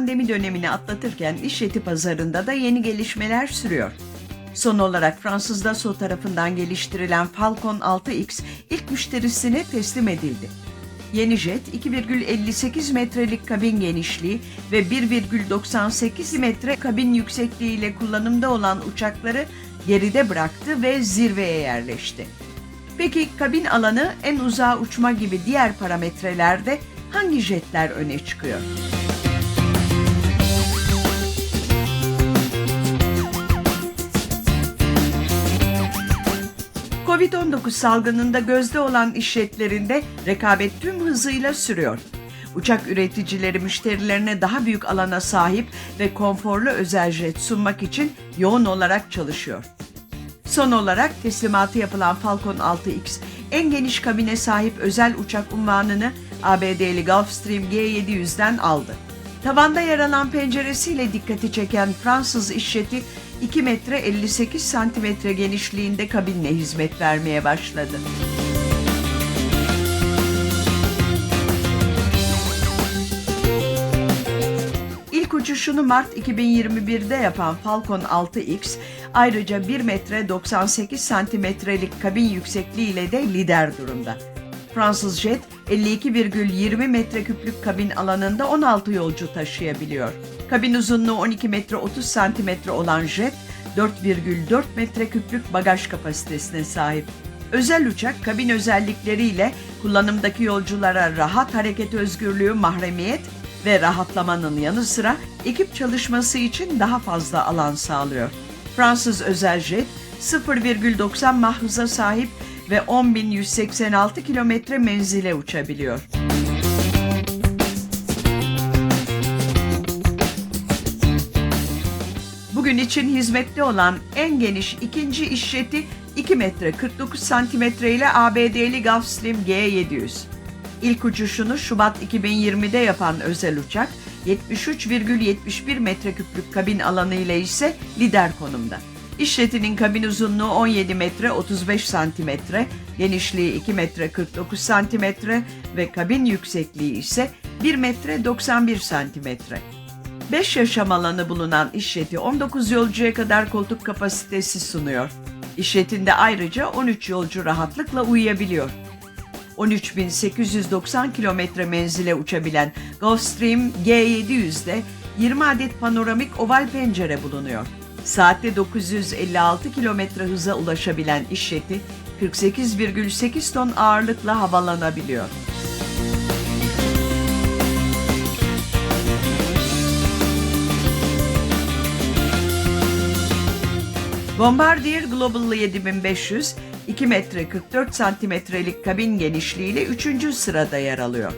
pandemi dönemini atlatırken iş jeti pazarında da yeni gelişmeler sürüyor. Son olarak Fransız Dassault tarafından geliştirilen Falcon 6X ilk müşterisine teslim edildi. Yeni jet 2,58 metrelik kabin genişliği ve 1,98 metre kabin yüksekliği ile kullanımda olan uçakları geride bıraktı ve zirveye yerleşti. Peki kabin alanı en uzağa uçma gibi diğer parametrelerde hangi jetler öne çıkıyor? Covid-19 salgınında gözde olan iş jetlerinde rekabet tüm hızıyla sürüyor. Uçak üreticileri müşterilerine daha büyük alana sahip ve konforlu özel jet sunmak için yoğun olarak çalışıyor. Son olarak teslimatı yapılan Falcon 6X en geniş kabine sahip özel uçak unvanını ABD'li Gulfstream G700'den aldı. Tavanda yer alan penceresiyle dikkati çeken Fransız işjeti 2 metre 58 santimetre genişliğinde kabinle hizmet vermeye başladı. İlk uçuşunu Mart 2021'de yapan Falcon 6X ayrıca 1 metre 98 santimetrelik kabin yüksekliğiyle de lider durumda. Fransız jet 52,20 metreküplük kabin alanında 16 yolcu taşıyabiliyor. Kabin uzunluğu 12 metre 30 santimetre olan jet 4,4 metreküplük bagaj kapasitesine sahip. Özel uçak kabin özellikleriyle kullanımdaki yolculara rahat hareket özgürlüğü, mahremiyet ve rahatlamanın yanı sıra ekip çalışması için daha fazla alan sağlıyor. Fransız özel jet 0,90 Mach hıza sahip ve 10.186 kilometre menzile uçabiliyor. Bugün için hizmetli olan en geniş ikinci iş jeti 2 metre 49 santimetre ile ABD'li Gulfstream G700. İlk uçuşunu Şubat 2020'de yapan özel uçak 73,71 metreküplük kabin alanı ile ise lider konumda. İşletinin kabin uzunluğu 17 metre 35 santimetre, genişliği 2 metre 49 santimetre ve kabin yüksekliği ise 1 metre 91 santimetre. 5 yaşam alanı bulunan işleti 19 yolcuya kadar koltuk kapasitesi sunuyor. İşletinde ayrıca 13 yolcu rahatlıkla uyuyabiliyor. 13.890 kilometre menzile uçabilen Gulfstream G700'de 20 adet panoramik oval pencere bulunuyor. Saatte 956 kilometre hıza ulaşabilen işleti 48,8 ton ağırlıkla havalanabiliyor. Bombardier Global 7500 2 metre 44 santimetrelik kabin genişliğiyle 3. sırada yer alıyor.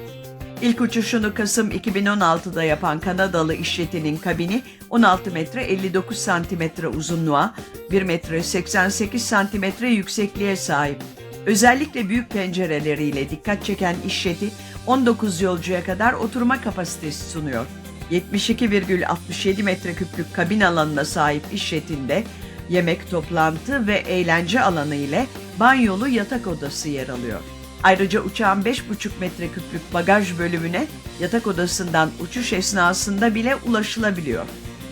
İlk uçuşunu Kasım 2016'da yapan Kanadalı işletinin kabini 16 metre 59 santimetre uzunluğa, 1 metre 88 santimetre yüksekliğe sahip. Özellikle büyük pencereleriyle dikkat çeken işleti 19 yolcuya kadar oturma kapasitesi sunuyor. 72,67 metreküplük kabin alanına sahip işletinde yemek, toplantı ve eğlence alanı ile banyolu yatak odası yer alıyor. Ayrıca uçağın 5,5 metreküplük bagaj bölümüne yatak odasından uçuş esnasında bile ulaşılabiliyor.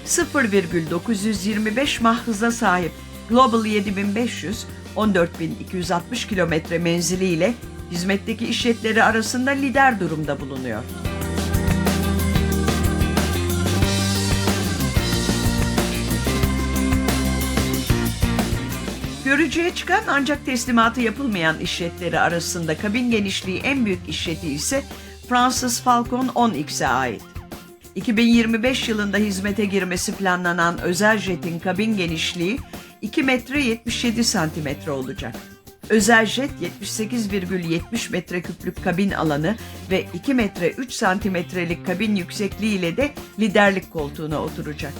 0,925 mah hıza sahip Global 7500, 14.260 kilometre menziliyle hizmetteki işletleri arasında lider durumda bulunuyor. Görücüye çıkan ancak teslimatı yapılmayan işletleri arasında kabin genişliği en büyük işleti ise Fransız Falcon 10X'e ait. 2025 yılında hizmete girmesi planlanan özel jetin kabin genişliği 2 metre 77 santimetre olacak. Özel jet 78,70 metreküplük kabin alanı ve 2 metre 3 santimetrelik kabin yüksekliği ile de liderlik koltuğuna oturacak.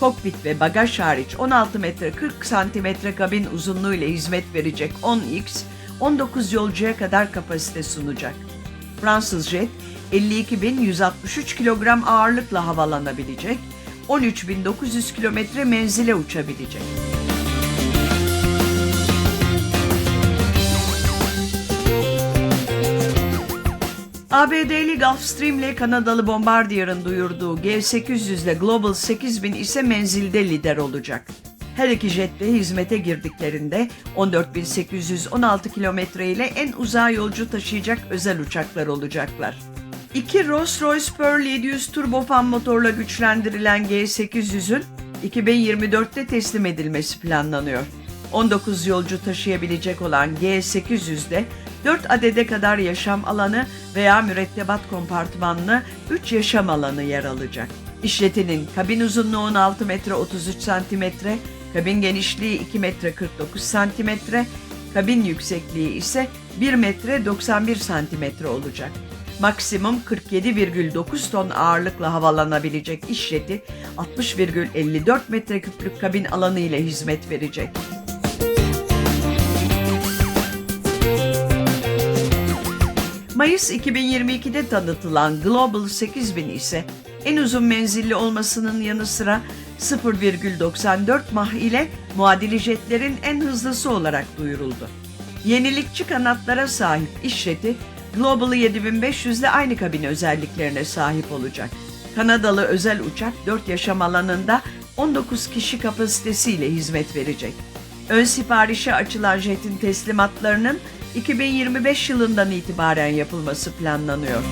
Kokpit ve bagaj hariç 16 metre 40 santimetre kabin uzunluğu ile hizmet verecek 10X, 19 yolcuya kadar kapasite sunacak. Fransız jet 52.163 kilogram ağırlıkla havalanabilecek, 13.900 kilometre menzile uçabilecek. ABD'li Gulfstream ile Kanadalı Bombardier'ın duyurduğu G800 ile Global 8000 ise menzilde lider olacak. Her iki jet de hizmete girdiklerinde 14.816 kilometre ile en uzağa yolcu taşıyacak özel uçaklar olacaklar. İki Rolls-Royce Pearl 700 turbofan motorla güçlendirilen G800'ün 2024'te teslim edilmesi planlanıyor. 19 yolcu taşıyabilecek olan G800'de 4 adede kadar yaşam alanı veya mürettebat kompartmanlı 3 yaşam alanı yer alacak. İşletinin kabin uzunluğu 16 metre 33 santimetre, kabin genişliği 2 metre 49 santimetre, kabin yüksekliği ise 1 metre 91 santimetre olacak. Maksimum 47,9 ton ağırlıkla havalanabilecek işleti 60,54 metreküplük kabin alanı ile hizmet verecek. Mayıs 2022'de tanıtılan Global 8000 ise en uzun menzilli olmasının yanı sıra 0,94 mah ile muadili jetlerin en hızlısı olarak duyuruldu. Yenilikçi kanatlara sahip işleti Global 7500 ile aynı kabin özelliklerine sahip olacak. Kanadalı özel uçak 4 yaşam alanında 19 kişi kapasitesiyle hizmet verecek. Ön siparişe açılan jetin teslimatlarının 2025 yılından itibaren yapılması planlanıyor.